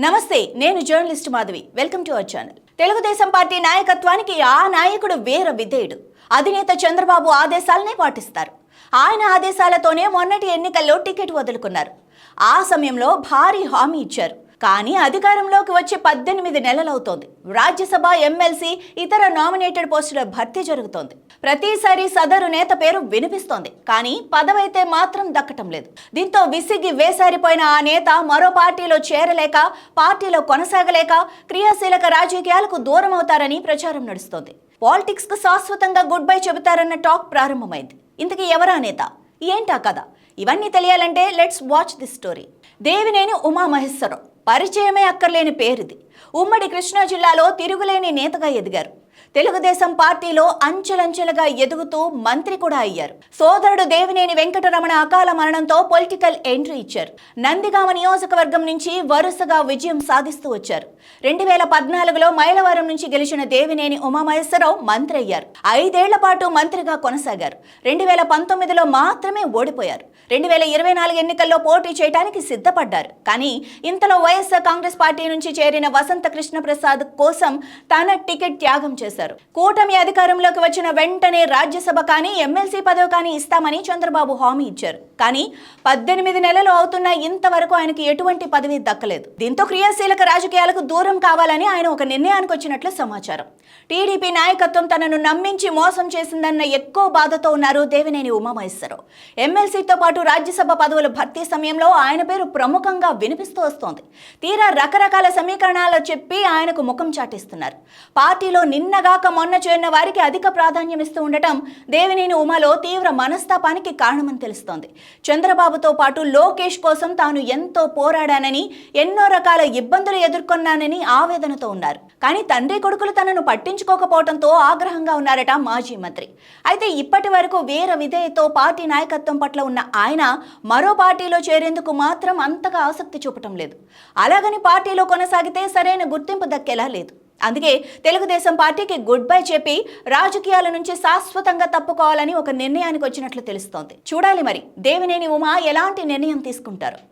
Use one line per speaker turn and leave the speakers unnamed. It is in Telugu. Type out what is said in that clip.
నమస్తే నేను journalist Madhavi. Welcome to our channel. Telugu Desam party నాయకత్వానికి ఆ నాయకుడు వేర విధేయుడు. అధినేత చంద్రబాబు ఆదేశాలనే పాటిస్తారు. ఆయన ఆదేశాలతోనే మొన్నటి ఎన్నికల్లో టికెట్ వదులుకున్నారు. ఆ సమయంలో భారీ హామీ ఇచ్చారు. కానీ అధికారంలోకి వచ్చి పద్దెనిమిది నెలలవుతోంది. రాజ్యసభ ఎమ్మెల్సీ ఇతర నామినేటెడ్ పోస్టుల భర్తీ జరుగుతోంది. ప్రతిసారి సదరు నేత పేరు వినిపిస్తోంది. కానీ పదవైతే మాత్రం దక్కటం లేదు. దీంతో విసిగి వేసారిపోయిన ఆ నేత మరో పార్టీలో చేరలేక పార్టీలో కొనసాగలేక క్రియాశీలక రాజకీయాలకు దూరం అవుతారని ప్రచారం నడుస్తోంది. పాలిటిక్స్కు శాశ్వతంగా గుడ్ బై చెబుతారన్న టాక్ ప్రారంభమైంది. ఇంతకీ ఎవరా నేత? ఏంటా కథ? ఇవన్నీ తెలియాలంటే let's watch the story. Devineni Umamaheswara Rao. పరిచయమే అక్కర్లేని పేరుది. ఉమ్మడి కృష్ణా జిల్లాలో తిరుగులేని నేతగా ఎదిగారు. తెలుగుదేశం పార్టీలో అంచెలంచెలుగా ఎదుగుతూ మంత్రి కూడా అయ్యారు. సోదరుడు దేవినేని వెంకటరమణ అకాల మరణంతో పొలిటికల్ ఎంట్రీ ఇచ్చారు. నందిగామ నియోజకవర్గం నుంచి వరుసగా విజయం సాధిస్తూ వచ్చారు. రెండు వేల పద్నాలుగులో మైలవరం నుంచి గెలిచిన దేవినేని ఉమామహేశ్వరరావు మంత్రి అయ్యారు. ఐదేళ్ళ పాటు మంత్రిగా కొనసాగారు. రెండు వేల పంతొమ్మిదిలో మాత్రమే ఓడిపోయారు. రెండు వేల ఇరవై నాలుగు ఎన్నికల్లో పోటీ చేయడానికి సిద్ధపడ్డారు. కానీ ఇంతలో వైఎస్ఆర్ కాంగ్రెస్ పార్టీ నుంచి చేరిన వసంత కృష్ణప్రసాద్ కోసం తన టికెట్ త్యాగం చేశారు. కూటమి అధికారంలోకి వచ్చిన వెంటనే రాజ్యసభ కానీ ఎమ్మెల్సీ పదవి కానీ ఇస్తామని చంద్రబాబు హామీ ఇచ్చారు. కానీ పద్దెనిమిది నెలలు అవుతున్న ఇంతవరకు ఆయనకు ఎటువంటి పదవి దక్కలేదు. దీంతో క్రియాశీలక రాజకీయాలకు దూరం కావాలని ఆయన ఒక నిర్ణయానికి వచ్చినట్లు సమాచారం. టీడీపీ నాయకత్వం తనను నమ్మించి మోసం చేసిందన్న ఎక్కువ బాధతో ఉన్నారు దేవినేని ఉమామహేశ్వరరావు. ఎమ్మెల్సీతో పాటు రాజ్యసభ పదవుల భర్తీ సమయంలో ఆయన పేరు ప్రముఖంగా వినిపిస్తూ వస్తోంది. తీరా రకరకాల సమీకరణాలు చెప్పి ఆయనకు ముఖం చాటిస్తున్నారు. పార్టీలో నిన్న నిన్నగాక మొన్న చేరిన వారికి అధిక ప్రాధాన్యం ఇస్తూ ఉండటం దేవినేని ఉమాలో తీవ్ర మనస్తాపానికి కారణమని తెలుస్తోంది. చంద్రబాబుతో పాటు లోకేష్ కోసం తాను ఎంతో పోరాడానని ఎన్నో రకాల ఇబ్బందులు ఎదుర్కొన్నానని ఆవేదనతో ఉన్నారు. కానీ తండ్రి కొడుకులు తనను పట్టించుకోకపోవడంతో ఆగ్రహంగా ఉన్నారట మాజీ మంత్రి. అయితే ఇప్పటి వరకు వీర విధేయతో పార్టీ నాయకత్వం పట్ల ఉన్న ఆయన మరో పార్టీలో చేరేందుకు మాత్రం అంతగా ఆసక్తి చూపటం లేదు. అలాగని పార్టీలో కొనసాగితే సరైన గుర్తింపు దక్కేలా లేదు. అందుకే తెలుగుదేశం పార్టీకి గుడ్ బై చెప్పి రాజకీయాల నుంచి శాశ్వతంగా తప్పుకోవాలని ఒక నిర్ణయానికి వచ్చినట్లు తెలుస్తోంది. చూడాలి మరి దేవినేని ఉమా ఎలాంటి నిర్ణయం తీసుకుంటారు?